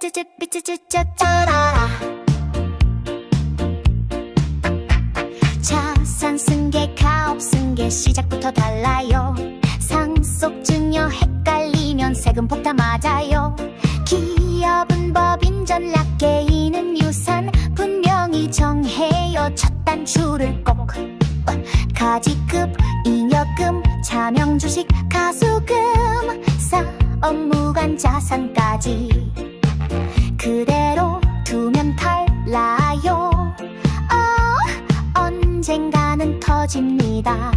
삐쭈쭈 삐쭈쭈 짜라라. 자산 승계 가업 승계 시작부터 달라요. 상속 증여 헷갈리면 세금 폭탄 맞아요. 기업은 법인 전략 개인은 유산 분명히 정해요. 첫 단추를 꼭 가지급 잉여금 차명 주식 가수금 사업 무관 자산까지 그대로 두면 탈라요. 어, 언젠가는 터집니다.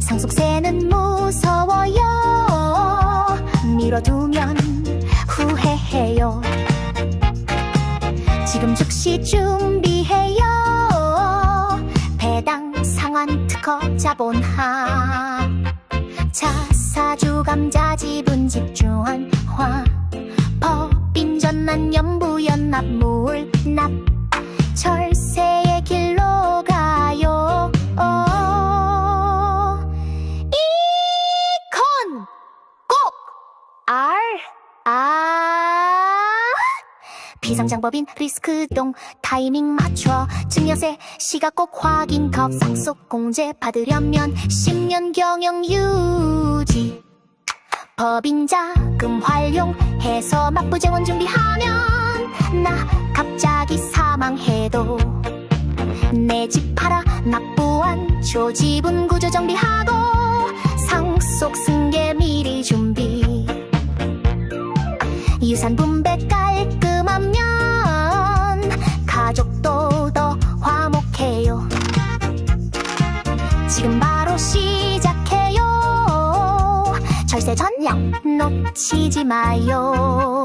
상속세는 무서워요. 미뤄두면 후회해요. 지금 즉시 준비해요. 배당 상환 특허 자본화. 자사주 감자 지분 전환 비상장법인 리스크동 타이밍 맞춰 증여세 시각 꼭 확인 컵 상속 공제 받으려면 10년 경영 유지 법인 자금 활용해서 막부재원 준비하면 나 갑자기 사망해도 내 집 팔아 납부한 조지분 구조 정비하고 상속 승계 미리 준비. 유산 분배 깔끔하면 가족도 더 화목해요. 지금 바로 시작해요 월세 전략 놓치지 마요.